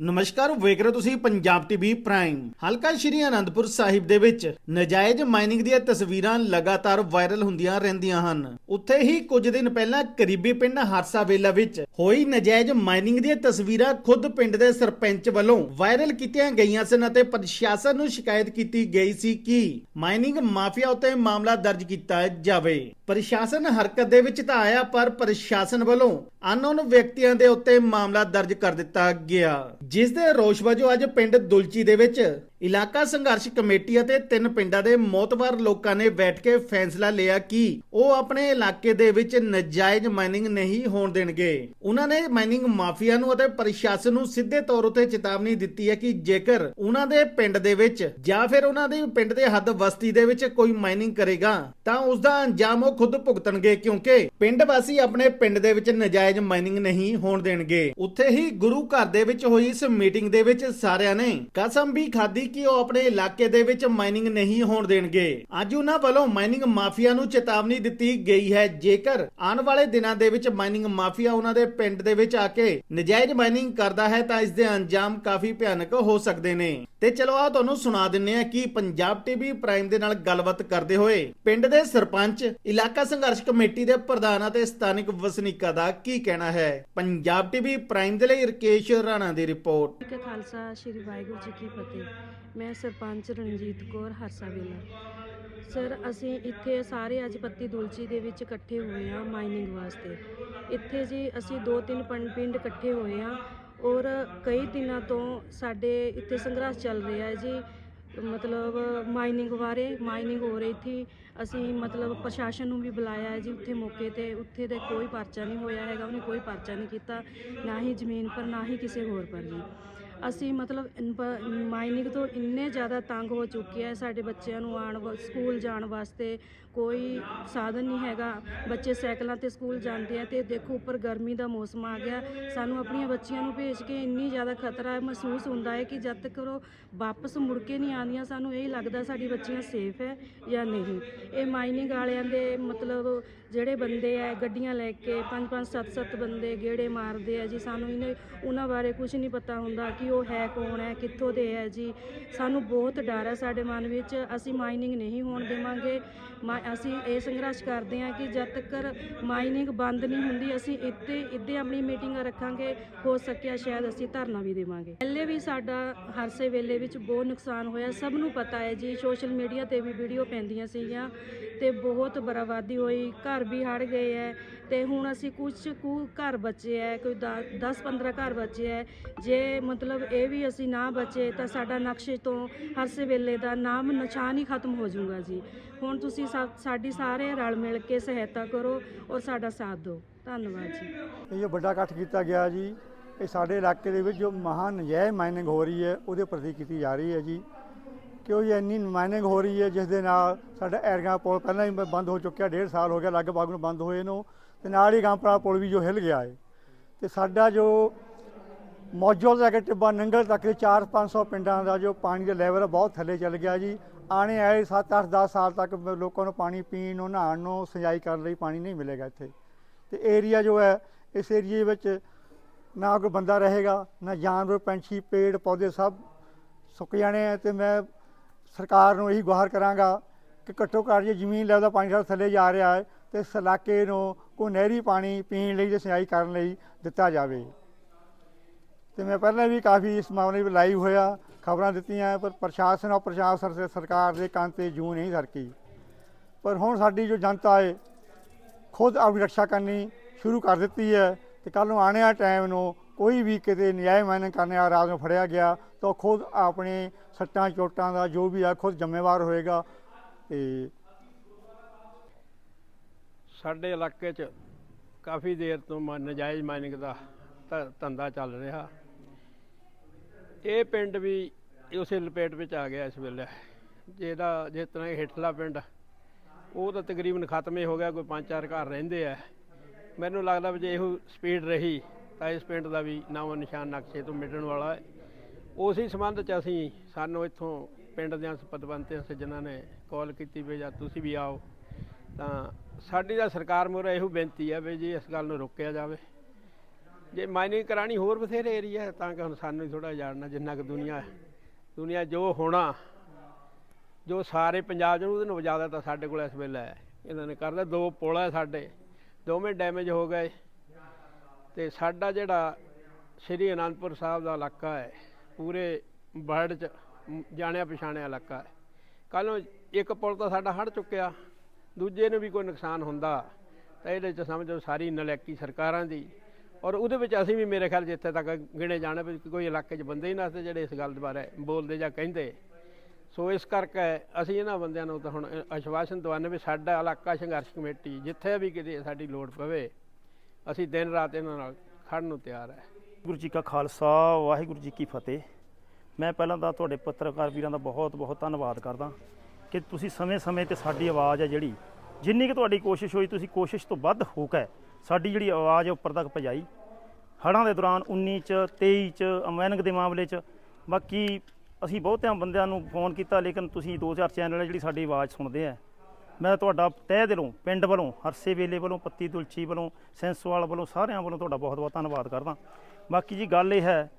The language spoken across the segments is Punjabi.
ਨਮਸਕਾਰ, ਵੇਖ ਰਹੇ ਤੁਸੀਂ ਪੰਜਾਬ ਟੀਵੀ ਪ੍ਰਾਈਮ। ਹਲਕਾ ਸ਼੍ਰੀ ਅਨੰਦਪੁਰ ਸਾਹਿਬ ਦੇ ਵਿੱਚ ਨਜਾਇਜ਼ ਮਾਈਨਿੰਗ ਦੀਆਂ ਤਸਵੀਰਾਂ ਲਗਾਤਾਰ ਵਾਇਰਲ ਹੁੰਦੀਆਂ ਰਹਿੰਦੀਆਂ ਹਨ। ਉੱਥੇ ਹੀ ਕੁਝ ਦਿਨ ਪਹਿਲਾਂ ਕਰੀਬੀ ਪਿੰਡ ਹਾਰਸਾ ਵੇਲਾ ਵਿੱਚ ਹੋਈ ਨਜਾਇਜ਼ ਮਾਈਨਿੰਗ ਦੀਆਂ ਤਸਵੀਰਾਂ ਖੁਦ ਪਿੰਡ ਦੇ ਸਰਪੰਚ ਵੱਲੋਂ ਵਾਇਰਲ ਕੀਤੀਆਂ ਗਈਆਂ ਸਨ ਅਤੇ ਪ੍ਰਸ਼ਾਸਨ ਨੂੰ ਸ਼ਿਕਾਇਤ ਕੀਤੀ ਗਈ ਸੀ ਕਿ ਮਾਈਨਿੰਗ ਮਾਫੀਆ ਉੱਤੇ ਮਾਮਲਾ ਦਰਜ ਕੀਤਾ ਜਾਵੇ। ਪ੍ਰਸ਼ਾਸਨ ਹਰਕਤ ਦੇ ਵਿੱਚ ਤਾਂ ਆਇਆ, ਪਰ ਪ੍ਰਸ਼ਾਸਨ ਵੱਲੋਂ ਅਨਨੋਨ ਵਿਅਕਤੀਆਂ ਦੇ ਉੱਤੇ ਮਾਮਲਾ ਦਰਜ ਕਰ ਦਿੱਤਾ ਗਿਆ। ਜਿਸ ਦੇ ਰੋਸ਼ ਵਜੋਂ ਅੱਜ ਪਿੰਡ ਦੁਲਚੀ ਦੇ ਵਿੱਚ ਇਲਾਕਾ ਸੰਘਰਸ਼ ਕਮੇਟੀ ਅਤੇ ਤਿੰਨ ਪਿੰਡਾਂ ਦੇ ਮੋਤਬਰ ਲੋਕਾਂ ਨੇ ਬੈਠ ਕੇ ਫੈਸਲਾ ਲਿਆ ਕਿ ਉਹ ਆਪਣੇ ਇਲਾਕੇ ਦੇ ਵਿੱਚ ਨਜਾਇਜ਼ ਮਾਈਨਿੰਗ ਨਹੀਂ ਹੋਣ ਦੇਣਗੇ। ਉਹਨਾਂ ਨੇ ਮਾਈਨਿੰਗ ਮਾਫੀਆ ਨੂੰ ਅਤੇ ਪ੍ਰਸ਼ਾਸਨ ਨੂੰ ਸਿੱਧੇ ਤੌਰ ਉਤੇ ਚੇਤਾਵਨੀ ਦਿੱਤੀ ਹੈ ਕਿ ਜੇਕਰ ਉਹਨਾਂ ਦੇ ਪਿੰਡ ਦੇ ਵਿੱਚ ਜਾਂ ਫਿਰ ਉਹਨਾਂ ਦੇ ਪਿੰਡ ਦੇ ਹੱਦ ਬਸਤੀ ਦੇ ਵਿੱਚ ਕੋਈ ਮਾਈਨਿੰਗ ਕਰੇਗਾ, ਤਾਂ ਉਸ ਦਾ ਅੰਜਾਮ ਉਹ ਖੁਦ ਭੁਗਤਣਗੇ ਕਿਉਂਕਿ ਪਿੰਡ ਵਾਸੀ ਆਪਣੇ ਪਿੰਡ ਦੇ ਵਿੱਚ ਨਜਾਇਜ਼ ਮਾਈਨਿੰਗ ਨਹੀਂ ਹੋਣ ਦੇਣਗੇ। ਉੱਥੇ ਹੀ ਗੁਰੂ ਘਰ ਦੇ ਵਿੱਚ ਹੋਈ ਇਸ ਮੀਟਿੰਗ ਦੇ ਵਿੱਚ ਸਾਰਿਆਂ ਨੇ ਕਸਮ ਵੀ ਖਾਧੀ ਕਿ ਉਹ ਆਪਣੇ ਇਲਾਕੇ ਦੇ ਵਿੱਚ ਮਾਈਨਿੰਗ ਨਹੀਂ ਹੋਣ ਦੇਣਗੇ। ਅੱਜ ਉਹਨਾਂ ਵੱਲੋਂ ਮਾਈਨਿੰਗ ਮਾਫੀਆ ਨੂੰ ਚੇਤਾਵਨੀ ਦਿੱਤੀ ਗਈ ਹੈ। ਜੇਕਰ ਆਉਣ ਵਾਲੇ ਦਿਨਾਂ ਦੇ ਵਿੱਚ ਮਾਈਨਿੰਗ ਮਾਫੀਆ ਉਹਨਾਂ ਦੇ ਪਿੰਡ ਦੇ ਵਿੱਚ ਆ ਕੇ ਨਜਾਇਜ਼ ਮਾਈਨਿੰਗ ਕਰਦਾ ਹੈ, ਤਾਂ ਇਸ ਦੇ ਅੰਜਾਮ ਕਾਫੀ ਭਿਆਨਕ ਹੋ ਸਕਦੇ ਨੇ। ਤੇ ਚਲੋ ਆ ਤੁਹਾਨੂੰ ਸੁਣਾ ਦਿੰਨੇ ਆ ਕਿ ਪੰਜਾਬ ਟੀਵੀ ਪ੍ਰਾਈਮ ਦੇ ਨਾਲ ਗੱਲਬਾਤ ਕਰਦੇ ਹੋਏ ਪਿੰਡ ਦੇ ਸਰਪੰਚ, ਇਲਾਕਾ ਸੰਘਰਸ਼ ਕਮੇਟੀ ਦੇ ਪ੍ਰਧਾਨ ਅਤੇ ਸਥਾਨਕ ਵਸਨੀਕਾਂ ਦਾ ਕੀ ਕਹਿਣਾ ਹੈ? ਪੰਜਾਬ ਟੀਵੀ ਪ੍ਰਾਈਮ ਦੇ ਲਈ ਰਕੇਸ਼ ਰਾਣਾ ਦੀ ਰਿਪੋਰਟ। ਖਾਲਸਾ ਸ਼੍ਰੀ ਵਾਹਿਗੁਰੂ ਜੀ ਕੀ ਫਤਿਹ। ਮੈਂ ਸਰਪੰਚ ਰਣਜੀਤ ਕੌਰ ਹਰਸਾ ਵੇਲਾ ਸਰ, ਅਸੀਂ ਇੱਥੇ ਸਾਰੇ ਅੱਜ ਪੱਤੀ ਦੁਲਚੀ ਦੇ ਵਿੱਚ ਇਕੱਠੇ ਹੋਏ ਹਾਂ ਮਾਈਨਿੰਗ ਵਾਸਤੇ। ਇੱਥੇ ਜੀ ਅਸੀਂ ਦੋ ਤਿੰਨ ਪੰ- ਪਿੰਡ ਇਕੱਠੇ ਹੋਏ ਹਾਂ ਔਰ ਕਈ ਦਿਨਾਂ ਤੋਂ ਸਾਡੇ ਇੱਥੇ ਸੰਘਰਸ਼ ਚੱਲ ਰਿਹਾ ਹੈ ਜੀ, ਮਤਲਬ ਮਾਈਨਿੰਗ ਬਾਰੇ, ਮਾਈਨਿੰਗ ਹੋ ਰਹੀ ਥੀ। ਅਸੀਂ ਮਤਲਬ ਪ੍ਰਸ਼ਾਸਨ ਨੂੰ ਵੀ ਬੁਲਾਇਆ ਹੈ ਜੀ ਉੱਥੇ ਮੌਕੇ ਤੇ। ਉੱਥੇ ਤੇ ਕੋਈ ਪਰਚਾ ਨਹੀਂ ਹੋਇਆ ਹੈਗਾ, ਉਹਨੇ ਕੋਈ ਪਰਚਾ ਨਹੀਂ ਕੀਤਾ, ਨਾ ਹੀ ਜ਼ਮੀਨ ਪਰ, ਨਾ ਹੀ ਕਿਸੇ ਹੋਰ ਪਰ ਜੀ। ਅਸੀਂ ਮਤਲਬ ਮਾਈਨਿੰਗ ਤੋਂ ਇੰਨੇ ਜ਼ਿਆਦਾ ਤੰਗ ਹੋ ਚੁੱਕੇ ਆ ਸਾਡੇ ਬੱਚਿਆਂ ਨੂੰ ਆਉਣ ਵਾ- ਸਕੂਲ ਜਾਣ ਵਾਸਤੇ। ਕੋਈ ਸਾਧਨ ਨਹੀਂ ਹੈਗਾ। ਬੱਚੇ ਸਾਈਕਲਾਂ ਤੇ ਸਕੂਲ ਜਾਂਦੇ ਆ ਤੇ ਦੇਖੋ ਉੱਪਰ ਗਰਮੀ ਦਾ ਮੌਸਮ ਆ ਗਿਆ। ਸਾਨੂੰ ਆਪਣੀਆਂ ਬੱਚੀਆਂ ਨੂੰ ਭੇਜ ਕੇ ਇੰਨੀ ਜ਼ਿਆਦਾ ਖਤਰਾ ਮਹਿਸੂਸ ਹੁੰਦਾ ਹੈ ਕਿ ਜਦ ਤੱਕ ਉਹ ਵਾਪਸ ਮੁੜ ਕੇ ਨਹੀਂ ਆਉਂਦੀਆਂ, ਸਾਨੂੰ ਇਹ ਲੱਗਦਾ ਸਾਡੀ ਬੱਚੀਆਂ ਸੇਫ ਹੈ ਜਾਂ ਨਹੀਂ। ਇਹ ਮਾਈਨਿੰਗ ਵਾਲਿਆਂ ਦੇ ਮਤਲਬ ਜਿਹੜੇ ਬੰਦੇ ਆ, ਗੱਡੀਆਂ ਲੈ ਕੇ ਪੰਜ ਪੰਜ ਸੱਤ ਸੱਤ ਬੰਦੇ ਗੇੜੇ ਮਾਰਦੇ ਆ ਜੀ। ਸਾਨੂੰ ਇਹਨੇ, ਉਹਨਾਂ ਬਾਰੇ ਕੁਝ ਨਹੀਂ ਪਤਾ ਹੁੰਦਾ ਕਿ ਉਹ ਹੈ, ਕੌਣ ਹੈ, ਕਿੱਥੋਂ ਦੇ ਹੈ ਜੀ। ਸਾਨੂੰ ਬਹੁਤ ਡਰ ਹੈ ਸਾਡੇ ਮਨ ਵਿੱਚ। ਅਸੀਂ ਮਾਈਨਿੰਗ ਨਹੀਂ ਹੋਣ ਦੇਵਾਂਗੇ। ਅਸੀਂ ਇਹ ਸੰਘਰਸ਼ ਕਰਦੇ ਹਾਂ ਕਿ ਜਦ ਤੱਕ ਮਾਈਨਿੰਗ ਬੰਦ ਨਹੀਂ ਹੁੰਦੀ, ਅਸੀਂ ਇੱਥੇ ਇੱਦੇ ਆਪਣੀ ਮੀਟਿੰਗ ਰੱਖਾਂਗੇ। ਹੋ ਸਕਿਆ ਸ਼ਾਇਦ ਅਸੀਂ ਧਰਨਾ ਵੀ ਦੇਵਾਂਗੇ। ਪਹਿਲੇ ਵੀ ਸਾਡਾ ਹਰਸੇ ਵੇਲੇ ਵਿੱਚ ਬਹੁਤ ਨੁਕਸਾਨ ਹੋਇਆ। ਸਭ ਨੂੰ ਪਤਾ ਹੈ ਜੀ, ਸੋਸ਼ਲ ਮੀਡੀਆ ਤੇ ਵੀ ਵੀਡੀਓ ਪੈਂਦੀਆਂ ਸੀਗੀਆਂ। ਤੇ ਬਹੁਤ ਬਰਬਾਦੀ ਹੋਈ, ਘਰ ਵੀ ਹੜ ਗਏ ਹੈ ਤੇ ਹੁਣ ਅਸੀਂ ਕੁਝ ਕੁ ਘਰ ਬਚੇ ਹੈ ਕੋਈ 10 15 ਘਰ ਬਚੇ ਹੈ ਜੇ ਮਤਲਬ ਇਹ ਵੀ ਅਸੀਂ ਨਾ ਬਚੇ ਤਾਂ ਸਾਡਾ ਨਕਸ਼ੇ ਤੋਂ ਹਰਸੇ ਵੇਲੇ ਦਾ ਨਾਮ ਨਿਸ਼ਾਨ ਹੀ ਖਤਮ ਹੋ ਜਾਊਗਾ ਜੀ। ਹੁਣ ਤੁਸੀਂ ਸਾ- ਸਾਡੀ ਸਾਰੇ ਰਲ ਮਿਲ ਕੇ ਸਹਾਇਤਾ ਕਰੋ ਔਰ ਸਾਡਾ ਸਾਥ ਦਿਓ। ਧੰਨਵਾਦ ਜੀ। ਇਹ ਵੱਡਾ ਇਕੱਠ ਕੀਤਾ ਗਿਆ ਜੀ, ਇਹ ਸਾਡੇ ਇਲਾਕੇ ਦੇ ਵਿੱਚ ਜੋ ਮਹਾਨ ਨਜਾਇਜ਼ ਮਾਈਨਿੰਗ ਹੋ ਰਹੀ ਹੈ, ਉਹਦੇ ਪ੍ਰਤੀ ਕੀਤੀ ਜਾ ਰਹੀ ਹੈ ਜੀ। ਕਿਉਂ ਇਹ ਇੰਨੀ ਮਾਈਨਿੰਗ ਹੋ ਰਹੀ ਹੈ, ਜਿਸ ਦੇ ਨਾਲ ਸਾਡਾ ਐਰਗਾ ਪੁਲ ਪਹਿਲਾਂ ਹੀ ਬੰਦ ਹੋ ਚੁੱਕਿਆ, ਡੇਢ ਸਾਲ ਹੋ ਗਿਆ ਲਗਭਗ ਨੂੰ ਬੰਦ ਹੋਏ ਨੂੰ, ਤੇ ਨਾਲ ਹੀ ਗਾਂਪਰਾ ਪੁਲ ਵੀ ਜੋ ਹਿੱਲ ਗਿਆ ਹੈ ਤੇ ਸਾਡਾ ਜੋ ਮੌਜੂਦ ਲੈ ਕੇ ਟਿੱਬਾ ਨੰਗਲ ਤੱਕ ਦੇ 4-500 ਪਿੰਡਾਂ ਦਾ ਜੋ ਪਾਣੀ ਦਾ ਲੈਵਲ ਬਹੁਤ ਥੱਲੇ ਚੱਲ ਗਿਆ ਜੀ। ਆਣੇ ਆਏ 7-8 10 ਸਾਲ ਤੱਕ ਲੋਕਾਂ ਨੂੰ ਪਾਣੀ ਪੀਣ ਨੂੰ, ਨਹਾਉਣ ਨੂੰ, ਸਿੰਜਾਈ ਕਰਨ ਲਈ ਪਾਣੀ ਨਹੀਂ ਮਿਲੇਗਾ ਇੱਥੇ। ਤੇ ਏਰੀਆ ਜੋ ਹੈ, ਇਸ ਏਰੀਏ ਵਿੱਚ ਨਾ ਕੋਈ ਬੰਦਾ ਰਹੇਗਾ, ਨਾ ਜਾਨਵਰ, ਪੰਛੀ, ਪੇੜ, ਪੌਦੇ ਸਭ ਸੁੱਕ ਜਾਣੇ ਆ, ਤੇ ਮੈਂ ਸਰਕਾਰ ਨੂੰ ਇਹੀ ਗੁਹਾਰ ਕਰਾਂਗਾ ਕਿ ਘੱਟੋ ਘੱਟ ਜੇ ਜ਼ਮੀਨ ਲੈਵਲ ਦਾ ਪਾਣੀ ਸਾਡਾ ਥੱਲੇ ਜਾ ਰਿਹਾ ਹੈ, ਤੇ ਇਸ ਇਲਾਕੇ ਨੂੰ ਕੋਈ ਨਹਿਰੀ ਪਾਣੀ ਪੀਣ ਲਈ ਤੇ ਸਿੰਚਾਈ ਕਰਨ ਲਈ ਦਿੱਤਾ ਜਾਵੇ। ਤੇ ਮੈਂ ਪਹਿਲਾਂ ਵੀ ਕਾਫੀ ਇਸ ਮਾਮਲੇ ਵਿੱਚ ਲਾਈਵ ਹੋਇਆ, ਖਬਰਾਂ ਦਿੱਤੀਆਂ, ਪਰ ਪ੍ਰਸ਼ਾਸਨ ਔਰ ਪ੍ਰਸ਼ਾਸਨ ਸਰਕਾਰ ਦੇ ਕੰਨ ਤੇ ਜੂ ਨਹੀਂ ਸਰਕੀ ਪਰ ਹੁਣ ਸਾਡੀ ਜੋ ਜਨਤਾ ਹੈ, ਖੁਦ ਆਪਣੀ ਰੱਖਿਆ ਕਰਨੀ ਸ਼ੁਰੂ ਕਰ ਦਿੱਤੀ ਹੈ ਤੇ ਕੱਲ ਨੂੰ ਆਉਣੇ ਵਾਲੇ ਟਾਈਮ ਨੂੰ ਕੋਈ ਵੀ ਕਿਤੇ ਨਜਾਇਜ਼ ਮਾਈਨਿੰਗ ਕਰਨ ਵਾਲਾ ਰਾਤ ਨੂੰ ਫੜਿਆ ਗਿਆ ਤਾਂ ਉਹ ਖੁਦ ਆਪਣੇ ਸੱਟਾਂ, ਚੋਟਾਂ ਦਾ ਜੋ ਵੀ ਆ ਖੁਦ ਜ਼ਿੰਮੇਵਾਰ ਹੋਏਗਾ ਤੇ ਸਾਡੇ ਇਲਾਕੇ 'ਚ ਕਾਫੀ ਦੇਰ ਤੋਂ ਮ- ਨਜਾਇਜ਼ ਮਾਈਨਿੰਗ ਦਾ ਧੰਦਾ ਚੱਲ ਰਿਹਾ। ਇਹ ਪਿੰਡ ਵੀ ਉਸੇ ਲਪੇਟ ਵਿੱਚ ਆ ਗਿਆ ਇਸ ਵੇਲੇ। ਜਿਹਦਾ, ਜਿਸ ਤਰ੍ਹਾਂ ਹੇਠਲਾ ਪਿੰਡ, ਉਹ ਤਾਂ ਤਕਰੀਬਨ ਖਤਮ ਹੀ ਹੋ ਗਿਆ, ਕੋਈ ਪੰਜ ਚਾਰ ਘਰ ਰਹਿੰਦੇ ਆ। ਮੈਨੂੰ ਲੱਗਦਾ ਵੀ ਜੇ ਇਹੋ ਸਪੀਡ ਰਹੀ ਤਾਂ ਇਸ ਪਿੰਡ ਦਾ ਵੀ ਨਾਮੋ ਨਿਸ਼ਾਨ ਨਕਸ਼ੇ ਤੋਂ ਮਿਟਣ ਵਾਲਾ ਹੈ। ਉਸੇ ਸੰਬੰਧ 'ਚ ਅਸੀਂ ਸਾਨੂੰ ਇੱਥੋਂ ਪਿੰਡ ਦਿਆਂ ਪਤਵੰਤਿਆਂ ਸੱਜਣਾਂ ਨੇ ਕਾਲ ਕੀਤੀ ਵੀ ਜਾਂ ਤੁਸੀਂ ਵੀ ਆਓ, ਤਾਂ ਸਾਡੀ ਤਾਂ ਸਰਕਾਰ ਮੋਰੇ ਇਹੋ ਬੇਨਤੀ ਹੈ ਵੀ ਜੀ ਇਸ ਗੱਲ ਨੂੰ ਰੋਕਿਆ ਜਾਵੇ। ਜੇ ਮਾਈਨਿੰਗ ਕਰਾਣੀ ਹੋਰ ਬਥੇਰੇ ਏਰੀਆ ਤਾਂ ਕਿ ਹੁਣ ਸਾਨੂੰ ਹੀ ਥੋੜਾ ਜਾਣਨਾ ਜਿੰਨਾ ਕਿ ਦੁਨੀਆ ਦੁਨੀਆ ਜੋ ਹੋਣਾ, ਜੋ ਸਾਰੇ ਪੰਜਾਬ ਚ ਉਹਦੇ ਨੂੰ ਜ਼ਿਆਦਾ ਤਾਂ ਸਾਡੇ ਕੋਲ ਇਸ ਵੇਲੇ ਹੈ। ਇਹਨਾਂ ਨੇ ਕਰਦਾ ਦੋ ਪੁਲ ਹੈ ਸਾਡੇ, ਦੋਵੇਂ ਡੈਮੇਜ ਹੋ ਗਏ। ਤੇ ਸਾਡਾ ਜਿਹੜਾ ਸ਼੍ਰੀ ਅਨੰਦਪੁਰ ਸਾਹਿਬ ਦਾ ਇਲਾਕਾ ਹੈ, ਪੂਰੇ ਵਰਲਡ ਚ ਜਾਣਿਆ ਪਛਾਣਿਆ ਇਲਾਕਾ ਹੈ। ਕੱਲ ਨੂੰ ਇੱਕ ਪੁਲ ਤਾਂ ਸਾਡਾ ਹੜ ਚੁੱਕਿਆ, ਦੂਜੇ ਨੂੰ ਵੀ ਕੋਈ ਨੁਕਸਾਨ ਹੁੰਦਾ, ਤਾਂ ਇਹਦੇ ਚ ਸਮਝੋ ਸਾਰੀ ਨਲੈਕੀ ਸਰਕਾਰਾਂ ਦੀ। ਔਰ ਉਹਦੇ ਵਿੱਚ ਅਸੀਂ ਵੀ ਮੇਰੇ ਖਿਆਲ ਜਿੱਥੇ ਤੱਕ ਗਿਣੇ ਜਾਣੇ ਵੀ ਕੋਈ ਇਲਾਕੇ 'ਚ ਬੰਦੇ ਹੀ ਨਾ ਸੀ ਜਿਹੜੇ ਇਸ ਗੱਲ ਦੇ ਬਾਰੇ ਬੋਲਦੇ ਜਾਂ ਕਹਿੰਦੇ। ਸੋ ਇਸ ਕਰਕੇ ਅਸੀਂ ਇਹਨਾਂ ਬੰਦਿਆਂ ਨੂੰ ਤਾਂ ਹੁਣ ਆਸ਼ਵਾਸਨ ਦਵਾਨੇ ਵੀ ਸਾਡਾ ਇਲਾਕਾ ਸੰਘਰਸ਼ ਕਮੇਟੀ ਜਿੱਥੇ ਵੀ ਕਿਤੇ ਸਾਡੀ ਲੋੜ ਪਵੇ ਅਸੀਂ ਦਿਨ ਰਾਤ ਇਹਨਾਂ ਨਾਲ ਖੜਨ ਨੂੰ ਤਿਆਰ ਹੈ। ਗੁਰੂ ਜੀ ਕਾ ਖਾਲਸਾ, ਵਾਹਿਗੁਰੂ ਜੀ ਕੀ ਫਤਿਹ। ਮੈਂ ਪਹਿਲਾਂ ਤਾਂ ਤੁਹਾਡੇ ਪੱਤਰਕਾਰ ਵੀਰਾਂ ਦਾ ਬਹੁਤ ਬਹੁਤ ਧੰਨਵਾਦ ਕਰਦਾ ਕਿ ਤੁਸੀਂ ਸਮੇਂ-ਸਮੇਂ ਤੇ ਸਾਡੀ ਆਵਾਜ਼ ਹੈ ਜਿਹੜੀ, ਜਿੰਨੀ ਕਿ ਤੁਹਾਡੀ ਕੋਸ਼ਿਸ਼ ਹੋਈ, ਤੁਸੀਂ ਕੋਸ਼ਿਸ਼ ਤੋਂ ਵੱਧ ਹੋ ਕੇ ਸਾਡੀ ਜਿਹੜੀ ਆਵਾਜ਼ ਹੈ ਉੱਪਰ ਤੱਕ ਪਹੁੰਚਾਈ ਹੜ੍ਹਾਂ ਦੇ ਦੌਰਾਨ 19 ਚ 23 ਚ ਅਮੈਨਿਕ ਦੇ ਮਾਮਲੇ ਚ। ਬਾਕੀ ਅਸੀਂ ਬਹੁਤਿਆਂ ਬੰਦਿਆਂ ਨੂੰ ਫੋਨ ਕੀਤਾ, ਲੇਕਿਨ ਤੁਸੀਂ ਦੋ ਚਾਰ ਚੈਨਲ ਹੈ ਜਿਹੜੀ ਸਾਡੀ ਆਵਾਜ਼ ਸੁਣਦੇ ਆ ਮੈਂ ਤੁਹਾਡਾ ਤਹਿ ਦਿਲੋਂ, ਪਿੰਡ ਵੱਲੋਂ ਹਰਸੇ ਵੇਲੇ ਵੱਲੋਂ, ਪੱਤੀ ਤੁਲਚੀ ਵੱਲੋਂ, ਸੈਂਸਵਾਲ ਵੱਲੋਂ ਸਾਰਿਆਂ ਵੱਲੋਂ ਤੁਹਾਡਾ ਬਹੁਤ ਬਹੁਤ ਧੰਨਵਾਦ ਕਰਦਾ। ਬਾਕੀ ਜੀ ਗੱਲ ਇਹ ਹੈ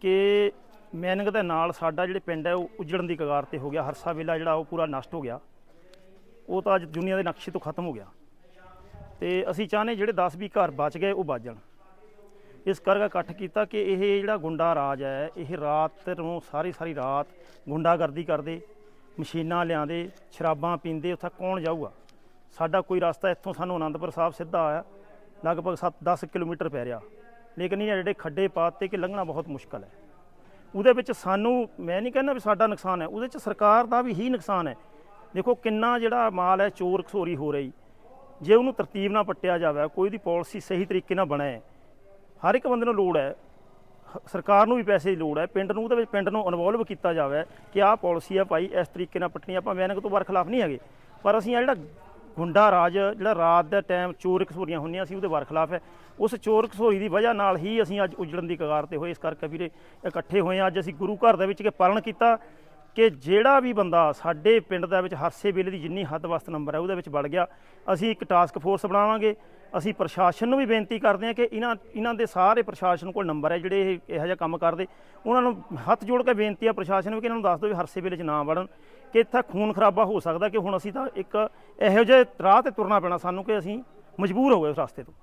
ਕਿ ਮੈਨਿੰਗ ਦੇ ਨਾਲ ਸਾਡਾ ਜਿਹੜੇ ਪਿੰਡ ਹੈ, ਉਹ ਉਜੜਨ ਦੀ ਕਗਾਰ ਤੇ ਹੋ ਗਿਆ। ਹਰਸਾ ਵੇਲਾ ਜਿਹੜਾ ਉਹ ਪੂਰਾ ਨਸ਼ਟ ਹੋ ਗਿਆ। ਉਹ ਤਾਂ ਅੱਜ ਦੁਨੀਆ ਦੇ ਨਕਸ਼ੇ ਤੋਂ ਖਤਮ ਹੋ ਗਿਆ। ਤੇ ਅਸੀਂ ਚਾਹੁੰਦੇ ਜਿਹੜੇ 10 20 ਘਰ ਬਚ ਗਏ, ਉਹ ਬਚ ਜਾਣ। ਇਸ ਕਰਕੇ ਇਕੱਠ ਕੀਤਾ ਕਿ ਇਹ ਜਿਹੜਾ ਗੁੰਡਾ ਰਾਜ ਹੈ, ਇਹ ਰਾਤ ਨੂੰ ਸਾਰੀ ਸਾਰੀ ਰਾਤ ਗੁੰਡਾਗਰਦੀ ਕਰਦੇ। ਮਸ਼ੀਨਾਂ ਲਿਆਂਦੇ, ਸ਼ਰਾਬਾਂ ਪੀਂਦੇ, ਉੱਥੇ ਕੌਣ ਜਾਊਗਾ? ਸਾਡਾ ਕੋਈ ਰਸਤਾ ਇੱਥੋਂ ਸਾਨੂੰ ਆਨੰਦਪੁਰ ਸਾਹਿਬ ਸਿੱਧਾ ਆਇਆ, ਲਗਭਗ 7-10 ਕਿਲੋਮੀਟਰ ਪੈ ਰਿਹਾ। ਲੇਕਿਨ ਇਹ ਜਿਹੜੇ ਖੱਡੇ ਪਾਤੇ ਕਿ ਲੰਘਣਾ ਬਹੁਤ ਮੁਸ਼ਕਲ ਹੈ। ਉਹਦੇ ਵਿੱਚ ਸਾਨੂੰ, ਮੈਂ ਨਹੀਂ ਕਹਿੰਦਾ ਵੀ ਸਾਡਾ ਨੁਕਸਾਨ ਹੈ, ਉਹਦੇ ਵਿੱਚ ਸਰਕਾਰ ਦਾ ਵੀ ਹੀ ਨੁਕਸਾਨ ਹੈ। ਦੇਖੋ ਕਿੰਨਾ ਜਿਹੜਾ ਮਾਲ ਹੈ, ਚੋਰ ਖਸੋਰੀ ਹੋ ਰਹੀ। ਜੇ ਉਹਨੂੰ ਤਰਤੀਬ ਨਾਲ ਪੱਟਿਆ ਜਾਵੇ, ਕੋਈ ਦੀ ਪਾਲਿਸੀ ਸਹੀ ਤਰੀਕੇ ਨਾਲ ਬਣੇ ਹਰ ਇੱਕ ਬੰਦੇ ਨੂੰ ਲੋੜ ਹੈ। ਸਰਕਾਰ ਨੂੰ ਵੀ ਪੈਸੇ ਦੀ ਲੋੜ ਹੈ। ਪਿੰਡ ਨੂੰ ਉਹਦੇ ਵਿੱਚ ਪਿੰਡ ਨੂੰ ਇਨਵੋਲਵ ਕੀਤਾ ਜਾਵੇ ਕਿ ਆਹ ਪਾਲਿਸੀ ਆ ਭਾਈ, ਇਸ ਤਰੀਕੇ ਨਾਲ ਪੱਟਣੀ ਆਪਾਂ ਮੈਨਕ ਤੋਂ ਬਰਖਲਾਫ ਨਹੀਂ ਹੈਗੇ। ਪਰ ਅਸੀਂ ਆ ਜਿਹੜਾ ਗੁੰਡਾ ਰਾਜ, ਜਿਹੜਾ ਰਾਤ ਦਾ ਟਾਈਮ ਚੋਰ ਖਸੋਰੀਆਂ ਹੁੰਦੀਆਂ ਸੀ, ਉਹਦੇ ਬਰਖਲਾਫ ਹੈ। ਉਸ ਚੋਰ ਖਸੋਰੀ ਦੀ ਵਜ੍ਹਾ ਨਾਲ ਹੀ ਅਸੀਂ ਅੱਜ ਉਜੜਨ ਦੀ ਕਗਾਰ ਤੇ ਹੋਏ। ਇਸ ਕਰਕੇ ਵੀਰੇ ਇਕੱਠੇ ਹੋਏ ਹਾਂ। ਅੱਜ ਅਸੀਂ ਗੁਰੂ ਘਰ ਦੇ ਵਿੱਚ ਕੇ ਪਾਲਣ ਕੀਤਾ। ਕਿ ਜਿਹੜਾ ਵੀ ਬੰਦਾ ਸਾਡੇ ਪਿੰਡ ਦੇ ਵਿੱਚ ਹਰਸੇ ਵੇਲੇ ਦੀ ਜਿੰਨੀ ਹੱਦ ਵਸਤ ਨੰਬਰ ਹੈ ਉਹਦੇ ਵਿੱਚ ਵੜ ਗਿਆ। ਅਸੀਂ ਇੱਕ ਟਾਸਕ ਫੋਰਸ ਬਣਾਵਾਂਗੇ। ਅਸੀਂ ਪ੍ਰਸ਼ਾਸਨ ਨੂੰ ਵੀ ਬੇਨਤੀ ਕਰਦੇ ਹਾਂ ਕਿ ਇਹਨਾਂ ਇਹਨਾਂ ਦੇ ਸਾਰੇ ਪ੍ਰਸ਼ਾਸਨ ਕੋਲ ਨੰਬਰ ਹੈ ਜਿਹੜੇ ਇਹ, ਇਹੋ ਜਿਹਾ ਕੰਮ ਕਰਦੇ। ਉਹਨਾਂ ਨੂੰ ਹੱਥ ਜੋੜ ਕੇ ਬੇਨਤੀ ਹੈ ਪ੍ਰਸ਼ਾਸਨ ਨੂੰ ਕਿ ਇਹਨਾਂ ਨੂੰ ਦੱਸ ਦਿਓ ਵੀ ਹਰਸੇ ਵੇਲੇ 'ਚ ਨਾ ਵੜਨ, ਕਿ ਇੱਥੇ ਖੂਨ ਖਰਾਬਾ ਹੋ ਸਕਦਾ ਕਿ ਹੁਣ ਅਸੀਂ ਤਾਂ ਇੱਕ ਇਹੋ ਜਿਹੇ ਰਾਹ ਤੇ ਤੁਰਨਾ ਪੈਣਾ ਸਾਨੂੰ ਕਿ ਅਸੀਂ ਮਜਬੂਰ ਹੋ ਗਏ ਉਸ ਰਸਤੇ ਤੋਂ।